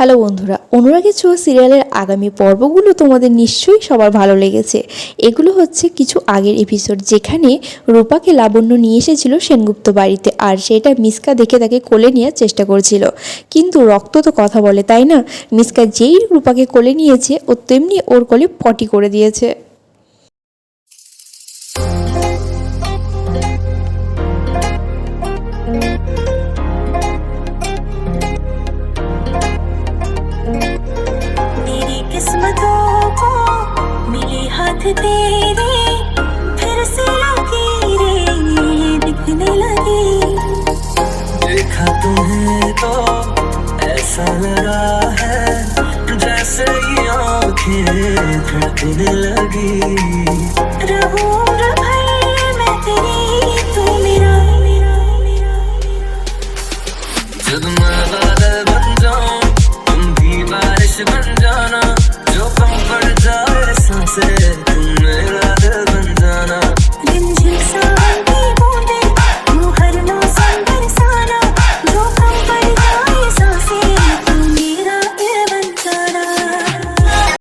Hello বন্ধুরা, অনুরাগের ছোঁয়া সিরিয়ালের আগামী পর্বগুলো তোমাদের নিশ্চয়ই সবার ভালো লেগেছে। এগুলো হচ্ছে কিছু আগের এপিসোড যেখানে রূপাকে লাবণ্য নিয়ে এসেছিল সেনগুপ্ত বাড়িতে আর সেটা মিসকা দেখে তাকে কোলে নেওয়ার চেষ্টা করছিল। কিন্তু রক্ত তো কথা বলে, তাই না? মিসকা যেই রূপাকে কোলে নিয়েছে ও তেমনি ওর কোলে পটি করে দিয়েছে। किस्मतों को मिले हाथ तेरे, फिर से लकीरें दिखने लगी। देखा तुम्हें तो ऐसा लगा है, जैसे ये आँखें धड़कने लगी।